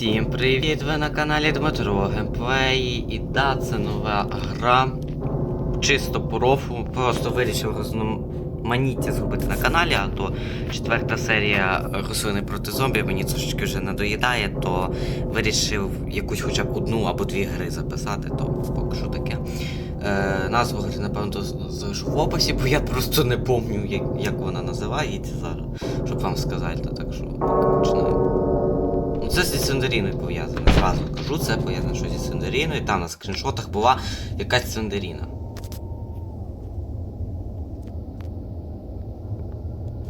Всім привіт! Ви на каналі Дмитро Геймплей. І да, це нова гра. Чисто по рофу. Просто вирішив розноманіття зробити на каналі, а то четверта серія рослини проти зомбі мені трошечки вже надоїдає, то вирішив якусь хоча б одну або дві гри записати, то поки що таке. Е, назву гри, напевно, залишу в описі, бо я просто не пам'ятаю, як, як вона називається зараз, щоб вам сказати, так що поки починаємо. Ну, це зі Сендеріною пов'язане. Зразу кажу, це пов'язане що зі Сендеріною. Там на скріншотах була якась Сендеріна.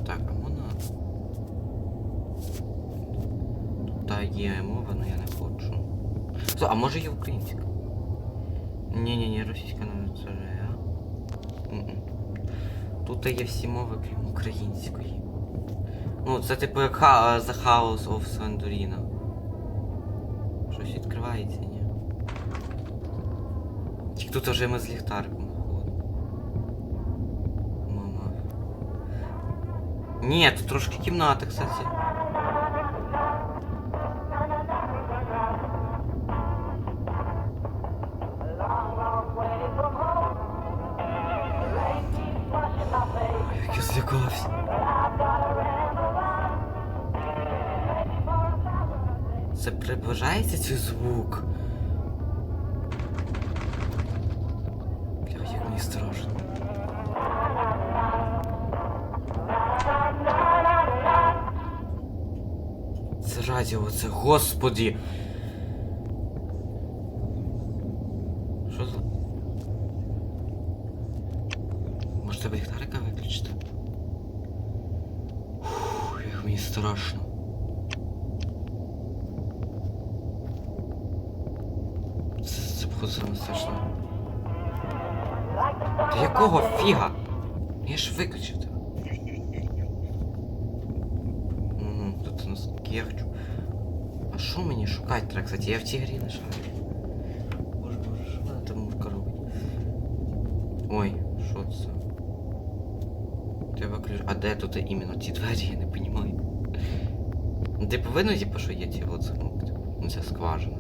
Так, а вона. Та є мова, але я не хочу. Со, а може є українська? Ні-ні-ні, російська не це Тут є всі мови, крім української. Ну, це типу як ха The House of Sandorina. Щось відкривається, ні? Тільки тут вже ми з ліхтариком ходимо. Мама. Ні, тут трошки кімната, кстати. Приближається цей звук. Бля, як мені страшно. Це радіо, це господі. Що за. Може тебе ліхтарика виключити? Фух, як мені страшно. Це, це походу саме страшно. Та якого фіга? Я ж виключив тебе. Тут у нас кехчу. А що мені шукати треба, кстати? Я в цій грі не шарю. Боже, боже, що мене там мурка робить? Ой, що це? Треба ключ. А де тут іменно ці двері, я не розумію. Типу, видно, типу, що є ці от типу, ну це скважина.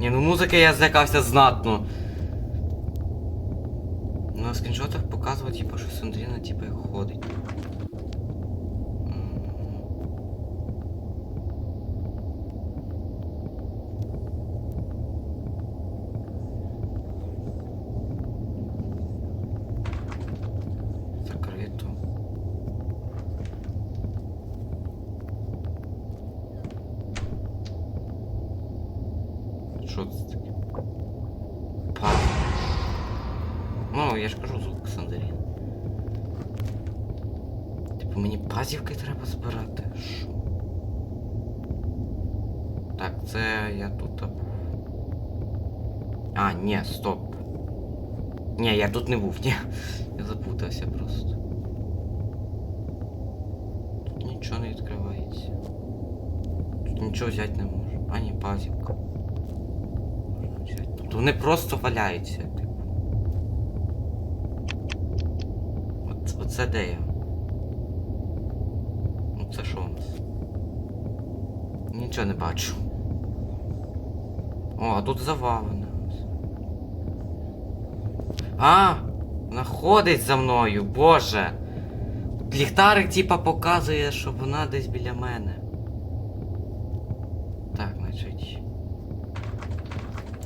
Ні, ну музики я злякався знатно. Ну, на скріншотах показує, типу, що Сандріна, типу, як ходить. М. Закрито. Що це таке? Я ж кажу звук Сандерін. Типу мені пазівки треба збирати. Що? Так, це я тут. А, ні, стоп. Ні, я тут не був, ні. Я запутався просто. Тут нічого не відкривається. Тут нічого взяти не можу. Ані пазівка. Можна взяти. Тобто вони просто валяються, типу. От, оце де я? Ну це що у нас? Нічого не бачу. О, а тут завалено. А! Вона ходить за мною, боже! Ліхтарик типа показує, що вона десь біля мене. Так, значить.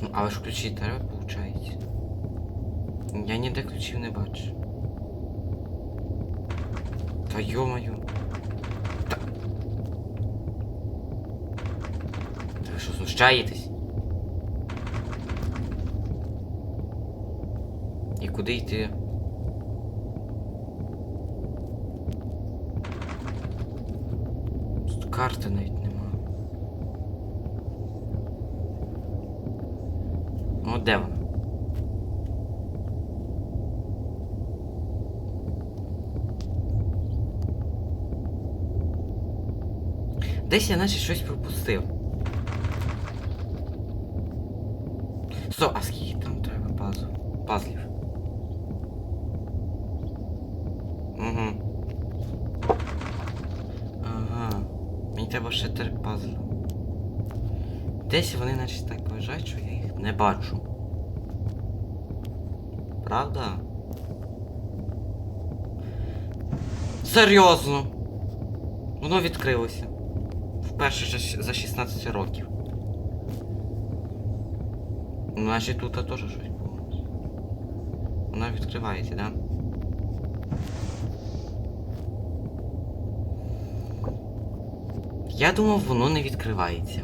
Ну, але ж ключі треба, виходить. Я ніде ключів не бачу. Та йомаю. Та... Та ви що, знущаєтесь? І куди йти? Тут карти навіть нема. Ну де вона? Десь я наче щось пропустив. Стоп, а скільки там треба пазу? Пазлів? Угу. Ага. Мені треба ще три пазли. Десь вони наче так лежать, що я їх не бачу. Правда? Серйозно. Воно відкрилося. Вперше за за 16 років. Значить тут теж щось було. Вона відкривається, да? Я думав, воно не відкривається.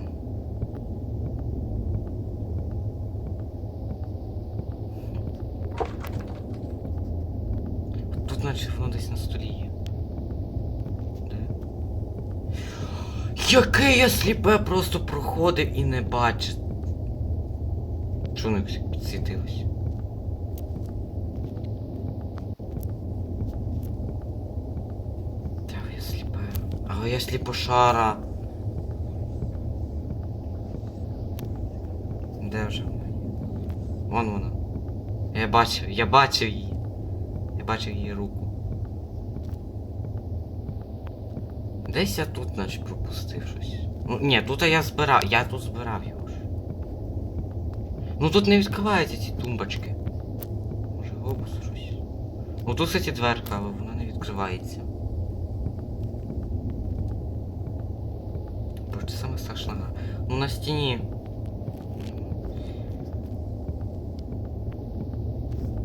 Тут наче воно десь на столі є. Де? Яке я сліпе просто проходив і не бачив. Чого не підсвітилось? Та я сліпе. Але я сліпошара. Де вже вона? Вон вона. Я бачив, я бачив її. Я бачив її руку. Десь я тут, наче, пропустив щось. Ну, ні, тут я збирав. Я тут збирав його ж. Ну тут не відкриваються ці тумбочки. Може глобус щось. Ну тут, кстати, дверка, але вона не відкривається. Боже, це саме страшна. Ну на стіні.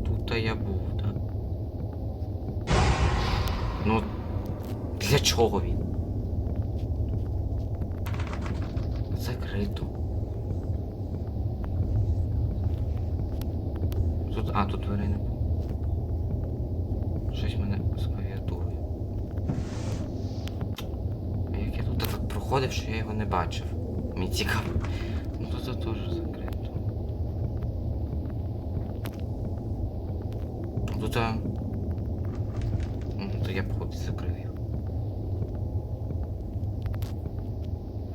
Тут я був, так. Ну. Для чого він? Закрито. Тут. А, тут дверей не було. Щось мене з клавіатурою. А як я тут так проходив, що я його не бачив. Мені цікаво. Ну тут це теж закрито. Тут. а, Ну, то я походу закрив його.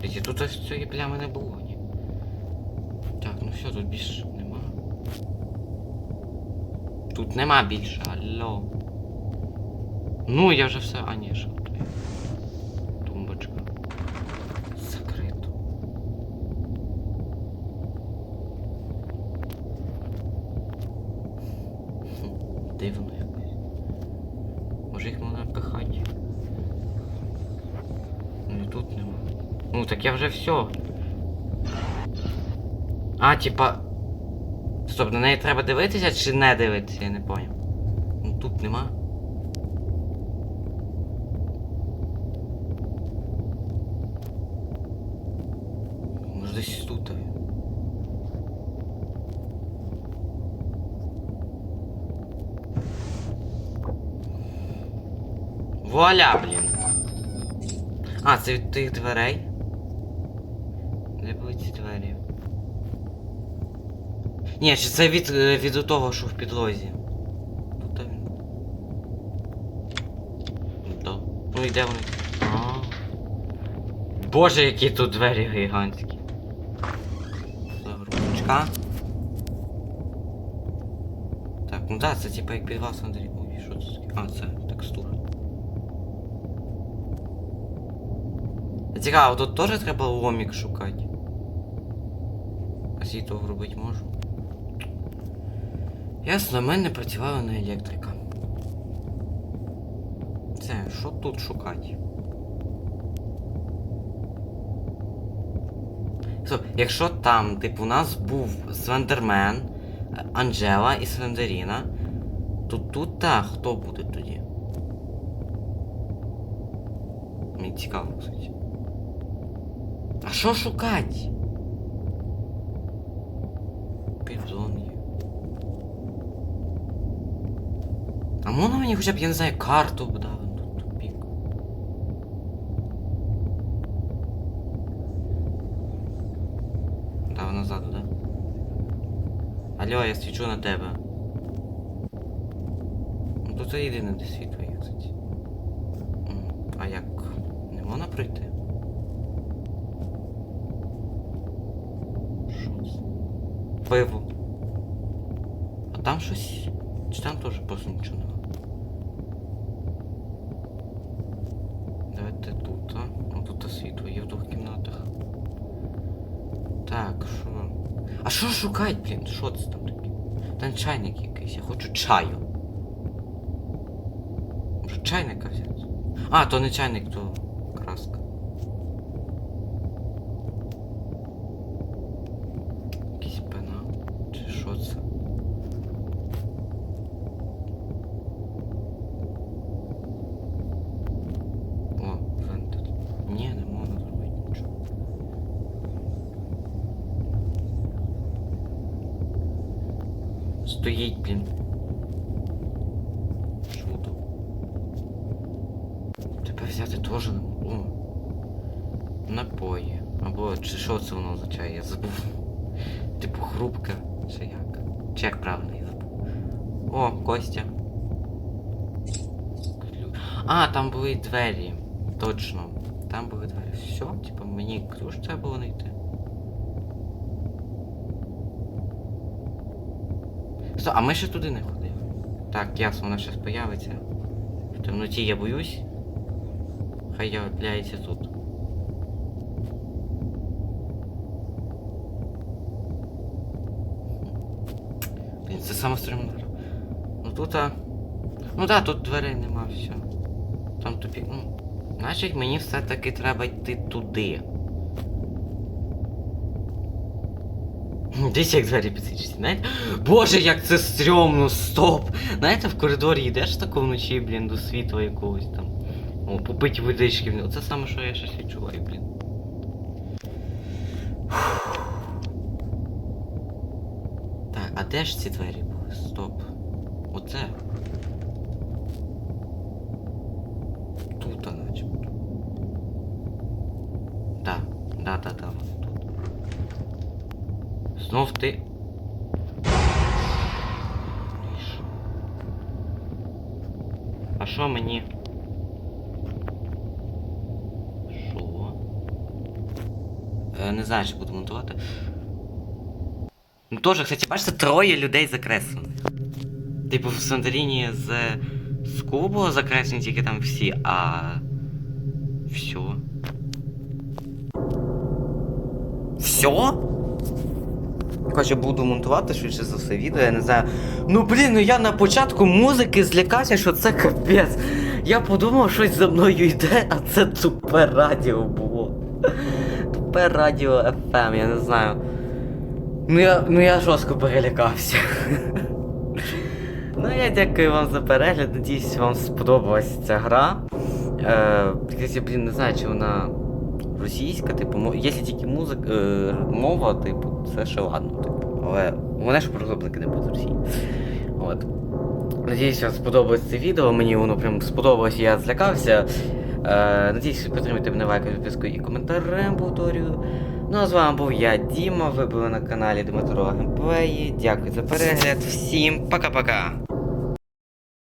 Дивіться, тут ось цієї плями не було, ні. Так, ну все, тут більше нема. Тут нема більше, алло. Ну, я вже все. А ні, що тут. Тумбочка. Закрито. Дивно якось. Може їх можна пихати? Ну і тут нема. Ну так я вже все. А, типа. Стоп, на неї треба дивитися чи не дивитися, я не поняв. Ну тут нема. Може десь тут. Вуаля, блін. А, це від тих дверей? Ці двері? Ні, чи це від, е, від того, що в підлозі. Ну, і де вони? Боже, які тут двері гігантські. Загрузочка. Так, ну да, це типа як підвал Андрій. Ой, що це таке? А, це текстура. Цікаво, тут теж треба ломік шукати. А світло робити можу. Ясно, ми не працювали на електрика. Це, що тут шукати? Стоп, якщо там, типу, у нас був Слендермен, Анджела і Слендеріна, то тут та хто буде тоді? Мені цікаво, кстати. А що шукати? Підзон є. А можна мені хоча б, я не знаю, карту б дали тут тупік. Дав назад, да? Алло, я свічу на тебе. Ну тут це єдине де світло є, кстати. А як? Не можна пройти? виву. А там щось... Чи там теж просто нічого нема? Давайте тут, а? О, тут світло є в двох кімнатах. Так, що? А що шукають, блін? Що це там таке? Там чайник якийсь, я хочу чаю. Може чайника взяти? А, то не чайник, то краска. Ні, не можна зробити нічого. Стоїть, блін. Чудо. Тебе взяти теж не можу. Напої. Або чи що це воно означає, я забув. Типу хрупка, чи як? Чи як правильно я забув. О, Костя. А, там були двері. Точно. Там були двері. Все, типу, мені ключ треба було знайти. Сто, а ми ще туди не ходили. Так, ясно, вона щас появиться. В темноті я боюсь. Хай я являється тут. Блін, це саме стрімно. Ну тут. А... Ну так, да, тут дверей нема, все. Там тупік. Ну. Значить мені все-таки треба йти туди. Десь як двері підсвічені, знаєте? Боже, як це стрьомно, стоп! Знаєте, в коридорі йдеш тако вночі, блін, до світла якогось там. О, попить водички. Оце саме, що я щось відчуваю, блін. Так, а де ж ці двері були? Стоп. Оце. Тут, начебто. Да, да, да, да, вони тут. Знов ти. А що мені? Що? Е, не знаю, чи буду монтувати. Ну теж, кстати, бачите, троє людей закреслених. Типу в Санторіні з, з Кубу закреслені тільки там всі, а. Все. Все? Короче, буду монтувати швидше за все відео, я не знаю. Ну блін, ну я на початку музики злякався, що це капець. Я подумав, щось за мною йде, а це тупе радіо було. Тупе радіо FM, я не знаю. Ну я, ну я жорстко перелякався. Ну я дякую вам за перегляд, надіюсь, вам сподобалась ця гра. Е, якщо, блін, не знаю, чи вона російська, типу, якщо тільки музика, е, мова, типу, це ще ладно, типу. Але вони ж розробники не будуть з Росії. От. Надіюсь, вам сподобалось це відео, мені воно прям сподобалось, я злякався. Е, надіюсь, ви підтримуєте мене лайком, підпискою і коментарем, повторюю. Ну а з вами був я, Діма, ви були на каналі Дмитро Геймплеї. Дякую за перегляд, всім пока-пока!